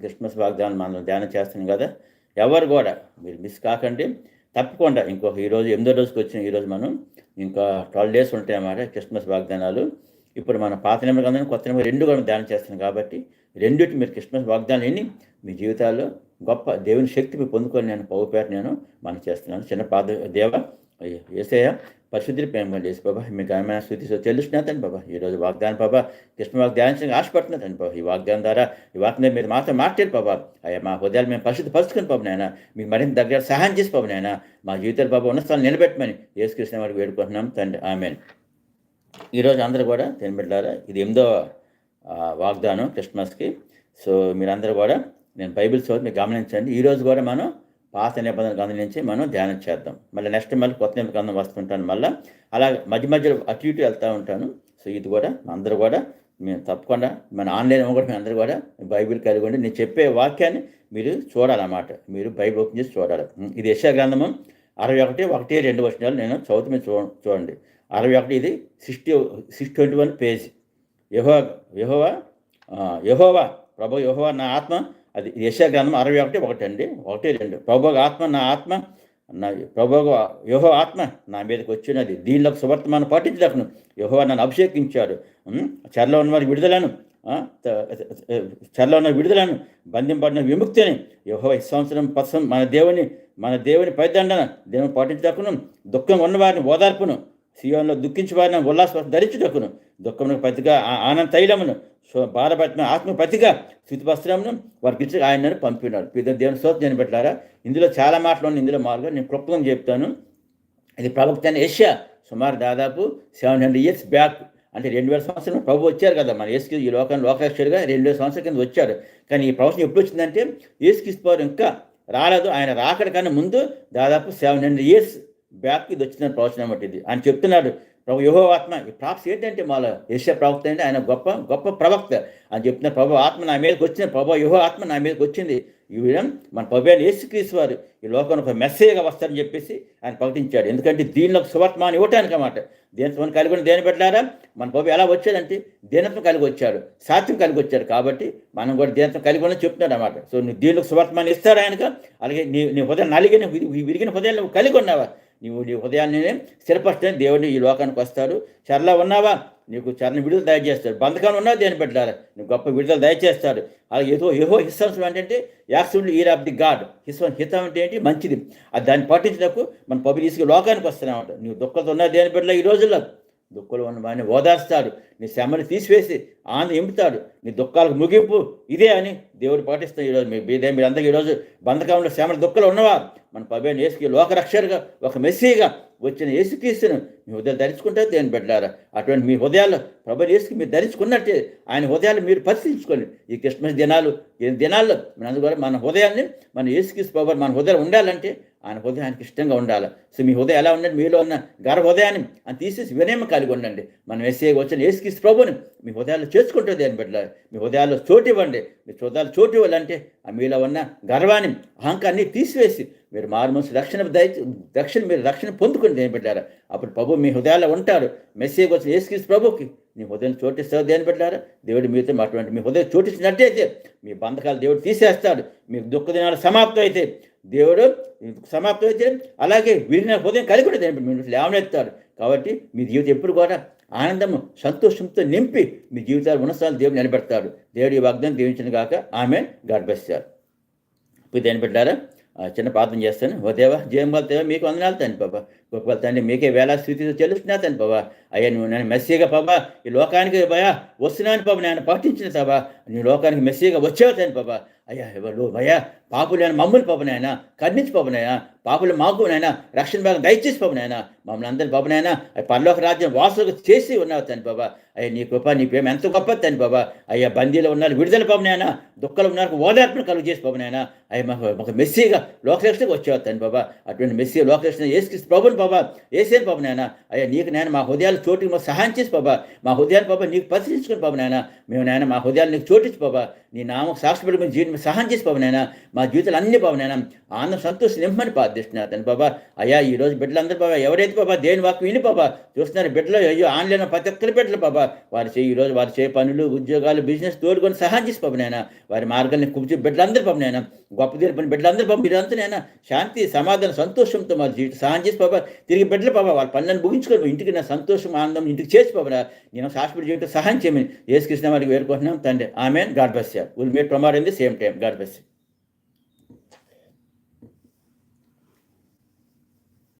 Christmas వాగ్దానం మనం ధ్యానం చేస్తున్నాం కదా ఎవరు కూడా మీరు మిస్ కాకండి. తప్పకుండా ఇంకొక ఈరోజు ఎనిమిదో రోజుకి వచ్చిన ఈరోజు మనం ఇంకా ట్వెల్వ్ డేస్ ఉంటాయి అన్నమాట క్రిస్మస్ వాగ్దానాలు. ఇప్పుడు మన పాత నెంబర్ కదా కొత్త నెంబర్ రెండు కూడా ధ్యానం చేస్తున్నాం కాబట్టి రెండింటి మీరు క్రిస్మస్ వాగ్దానం ఎన్ని మీ జీవితాల్లో గొప్ప దేవుని శక్తి మీరు పొందుకొని నేను పౌపేట నేను మనం చేస్తున్నాను. చిన్న పాద దేవ ఏసయ్య పరిశుద్ధి ప్రేమ చేసి బాబా మీకు ఆమె స్థుతి చెల్లిస్తున్నదండి బాబా ఈరోజు వాగ్దానం బాబా కృష్ణ వాగ్దానం ఆశపడుతున్నదండి బాబా ఈ వాగ్దానం ద్వారా ఈ వాగ్దానం మీరు మాత్రం మాట్లాడు బాబా అయ్యా మా హృదయాలు మేము పరిశుద్ధి పరుచుకుని బాబు నాయన మీకు మరింత దగ్గర సహాయం చేసి బాబు నాయన మా జీవితాలు బాబా ఉన్న స్థానం నిలబెట్టమని యేసుకృష్ణ వారికి వేడుకుంటున్నాం తండ్రి. ఆమె ఈరోజు అందరూ కూడా తినబెట్టారా ఇది ఎనిమిదో వాగ్దానం క్రిస్మస్కి. సో మీరందరూ కూడా నేను బైబిల్ చదివి మీరు గమనించండి. ఈరోజు కూడా మనం పాత నిబంధన గ్రంథం నుంచి మనం ధ్యానం చేద్దాం. మళ్ళీ నెక్స్ట్ మళ్ళీ కొత్త నిబంధన గ్రంథం వస్తుంటాను మళ్ళీ. అలా మధ్య మధ్యలో అటు ఇటు వెళ్తూ ఉంటాను. సో ఇది కూడా అందరూ కూడా మేము తప్పకుండా మన ఆన్లైన్ కూడా మీ అందరూ కూడా బైబిల్ కలిగి ఉండి నేను చెప్పే వాక్యాన్ని మీరు చూడాలన్నమాట. మీరు బైబిల్ ఓపెన్ చేసి చూడాలి. ఇది యశా గ్రంథము అరవై ఒకటి ఒకటి రెండు వచ్చినాలు నేను చదువుతూ మీరు చూ చూడండి. అరవై ఒకటి ఇది sixty six twenty one page. యహో యహోవా యహోవా ప్రభు యహోవా నా ఆత్మ అది యశా గ్రంథం అరవై ఒకటి ఒకటి అండి ఒకటి రెండు. ప్రభోగ ఆత్మ నా ఆత్మ నా ప్రభోగ యోహో ఆత్మ నా మీదకి వచ్చినది. దీనిలో సువర్తమానం పాటించలేకను యోహో నన్ను అభిషేకించాడు. చర్లో చెరలో విడుదలను. చర్లో చెరలో ఉన్న విడుదలను. బంధింపడిన విముక్తిని. యోహో ఈ సంవత్సరం పసం మన దేవుని మన దేవుని పైదండన దేవుని పాటించటకును దుఃఖం ఉన్నవారిని ఓదార్పును. సియోన్లో దుఃఖించి ఉల్లాస ధరించుటకును దుఃఖమునకు ప్రతిగా ఆనంద తైలమును బాధపడిన ఆత్మ ప్రతిగా స్థితి వస్త్రమును వారికి ఇచ్చి పంపినాడు. పిత దేవుని స్తోత్రం నేను పెట్టారా ఇందులో చాలా మాటలు ఉన్నాయి. ఇందులో మాటలు నేను క్లుప్తంగా చెప్తాను. ఇది ప్రవక్త ఏషియా సుమారు దాదాపు సెవెన్ హండ్రెడ్ ఇయర్స్ బ్యాక్ అంటే రెండు వేల సంవత్సరం ప్రభు వచ్చారు కదా మన ఏసుకి ఈ లోకాన్ని లోకేశ్వరుగా రెండు వేల సంవత్సరాల కింద వచ్చారు కానీ ఈ ప్రవచనం ఎప్పుడు వచ్చిందంటే ఏసుకిస్తువారు ఇంకా రాలేదు. ఆయన రాకడ కన్నా ముందు దాదాపు సెవెన్ హండ్రెడ్ ఇయర్స్ బ్యాక్ ఇది వచ్చిన ప్రవచనం పట్టింది ఆయన చెప్తున్నాడు ప్రభు యహో ఆత్మ ఈ ప్రాప్స్ ఏంటంటే మాల ఏషియా ప్రవక్త అంటే ఆయన గొప్ప గొప్ప ప్రవక్త. అని చెప్తున్న ప్రభు ఆత్మ నా మీదకి వచ్చింది ప్రభు యహో ఆత్మ నా మీదకి వచ్చింది. ఈ విధం మన ప్రభు అయిన యేసుక్రీస్తు వారు ఈ లోకంలో ఒక మెస్సేజ్గా వస్తారని చెప్పేసి ఆయన ప్రకటించాడు. ఎందుకంటే దీనిలో సువర్తమాన్ని ఇవ్వటానికి అన్నమాట. దేనితో కలిగి ఉన్న దేని పెట్టారా మన ప్రభు ఎలా వచ్చాడంటే దీనత్వం కలిగి వచ్చాడు సాత్యం కలిగి వచ్చాడు కాబట్టి మనం కూడా దీనత్వం కలిగి ఉన్న చెప్తున్నాడు అనమాట సో నువ్వు దీనిలో సువర్తమాన్ని ఇస్తాడు ఆయనకు? అలాగే నీ నీ హృదయం నలిగిన విరిగిన హృదయాలు నువ్వు కలిగి ఉన్నావా? నీవు నీ ఉదయాన్నే స్థిరపరచని దేవుడిని ఈ లోకానికి వస్తాడు. చర్ల ఉన్నావా? నీకు చరణ విడుదల దయచేస్తాడు. బంధకాలు ఉన్నా దేని పెట్టాలి? నీకు గొప్ప విడుదల దయచేస్తాడు. అలాగే ఏదో ఏహో హిస్సం ఏంటంటే యాక్సిడెంట్ ఈర్ ఆఫ్ ది గాడ్. హిస్వం హితం అంటే ఏంటి? మంచిది. అది దాన్ని పాటించినప్పుడు మన పబ్లిక్ లోకానికి వస్తున్నామంట. నీవు దుఃఖంతో ఉన్నా దేని పెట్టలే ఈ రోజుల్లో? దుఃఖంలో ఉన్న వాడిని ఓదార్స్తాడు నీ శ్రమని తీసివేసి ఆనందం ఎంపుతాడు నీ దుఃఖాలకు ముగింపు ఇదే అని దేవుడు పాటిస్తాడు ఈరోజు. మీ బీదే మీరందరూ ఈరోజు బంధకంలో శ్రమల దుఃఖలు ఉన్నవా మన పబేని యేసుకి లోకరక్షరుగా ఒక మెస్సీగా వచ్చిన ఏసుక్రీస్తును మీ హృదయాలు ధరించుకుంటే దేని పెట్టారా అటువంటి మీ హృదయాలు ప్రభు ఏసుకి మీరు ధరించుకున్నట్టే ఆయన హృదయాలు మీరు పరిశీలించుకోండి. ఈ క్రిస్మస్ దినాలు ఈ దినాల్లో మన కూడా మన హృదయాన్ని మన యేసుక్రీస్తు ప్రభు మన హృదయాలు ఉండాలంటే ఆయన హృదయం ఆయనకి ఇష్టంగా ఉండాలి. సో మీ హృదయం ఎలా ఉండండి? మీలో ఉన్న గర్వ హృదయాన్ని అని తీసేసి వినయం కలిగి ఉండండి. మనం ఎస్ఏ వచ్చిన ఏసుక్రీస్తు ప్రభుని మీ హృదయాల్లో చేసుకుంటుంది అని బిడ్డ? మీ హృదయాల్లో చోటు ఇవ్వండి. మీ హృదయాలు చోటు ఇవ్వాలంటే ఆ మీలో ఉన్న గర్వాన్ని అహంకారాన్ని తీసివేసి మీరు మారుమూసి రక్షణ దయ రక్షణ మీరు రక్షణ పొందుకుని దేని పెట్టారా అప్పుడు ప్రభు మీ హృదయాల్లో ఉంటాడు. మెసేజ్ వచ్చిన ఏసుక్రీస్తు ప్రభుకి నీ హృదయం చోటిస్తావు దేని పెట్టారా దేవుడు మీతో అటువంటి మీ హృదయం చోటించినట్టయితే మీ బంధకాలు దేవుడు తీసేస్తాడు. మీ దుఃఖ దినాలు సమాప్తం అయితే దేవుడు సమాప్తం అయితే అలాగే విరిగిన హృదయం కలిగి కూడా దేని లేవనెత్తారు. కాబట్టి మీ జీవితం ఎప్పుడు కూడా ఆనందము సంతోషంతో నింపి మీ జీవితాలు ఉన్నతాలు దేవుడు నిలబెడతాడు. దేవుడి ఈ వాగ్దానం దీవించిన కాక ఆమె గర్భిస్తారు ఇప్పుడు దేని పెట్టారా ఆ, చిన్న ప్రార్థన చేస్తాను. ఓ దేవా జయం దేవా మీకు వందనాలు తండ్రి బాబా గొప్ప తండ్రి మీకే వేళ స్థితితో తెలుస్తున్నా తండ్రి బాబా అయ్యా నువ్వు నేను మెస్సీగా బాబా ఈ లోకానికి భయా వస్తున్నాను బాబా నేను పాటించిన బాబా నీ లోకానికి మెస్సీగా వచ్చావు తండ్రి బాబా అయ్యా ఎవరు భయా పాపులు నేను మమ్మల్ని పాపనైనా కర్ణించి పాపనాయనా పాపులు మాకు నాయన రక్షణ భాగం దయచేసి పాపనైనా మమ్మల్ని అందరి పాపనైనా పరలోక రాజ్యం వాసులకు చేసి ఉన్నావు తండ్రి బాబా. అయ్యా నీ కృప నీ ప్రేమ ఎంత గొప్ప తండ్రి బాబా. అయ్యా బందీలో ఉన్నారు విడుదల పాపనైనా దుఃఖలు ఉన్నారు ఓదార్పణ కలుగు చేసి పాపనైనా అయ్యా మాకు ఒక మెస్సీగా లోకరక్షణకు వచ్చావు తండ్రి బాబా. అటువంటి మెస్సీ లోకరక్షణ ఏసుకి ప్రభుని బాబా ఏసేను బాబు అయ్యా నీకు నేను మా హృదయాలు చోటుకి మాకు సహాయం చేసి బాబా. మా హృదయాలు బాబా నీకు పరిశీలించుకుని బాబు నాయన. మేము నాయన మా హృదయాలు నీకు చోటించి బాబా. నీ నామం సాక్షి పెట్టుకుని జీవితం బిడ్డలకు సహాయం చేసి బాబునైనా మా జీవితాలు అన్ని బాబునైనా ఆనందం సంతోషం నింపమని ప్రార్థిస్తున్నారు తండ్రి బాబా. అయ్యా ఈ రోజు బిడ్డలందరూ బాబా ఎవరైతే బాబా దేని వాక్యం విని బాబా చూస్తున్నారు బిడ్డలు అయ్యో ఆన్లైన్ ప్రతి ఒక్కరి బిడ్డలు బాబా. వారు చేయి ఈ రోజు వారు చేయ పనులు ఉద్యోగాలు బిజినెస్ తోడుకొని సహాయం చేసి బాబునైనా వారి మార్గాన్ని కుర్చి బిడ్డలందరూ బాబునైనా గొప్ప తీర్పని బిడ్డలందరూ బాబు మీరంతా శాంతి సమాధానం సంతోషంతో మా జీవితం సహాయం చేసి బాబా. తిరిగి బిడ్డలు బాబా వాళ్ళ పనులను ముగించుకొని ఇంటికి నా సంతోషం ఆనందం ఇంటికి చేసి బాబా నేను శాశ్వత జీవితం సహాయం చేయమని ఏసుకృష్ణ వారికి వేరుకుంటున్నాం తండ్రి. Amen. God bless will meet ప్రమార్ in the same time God bless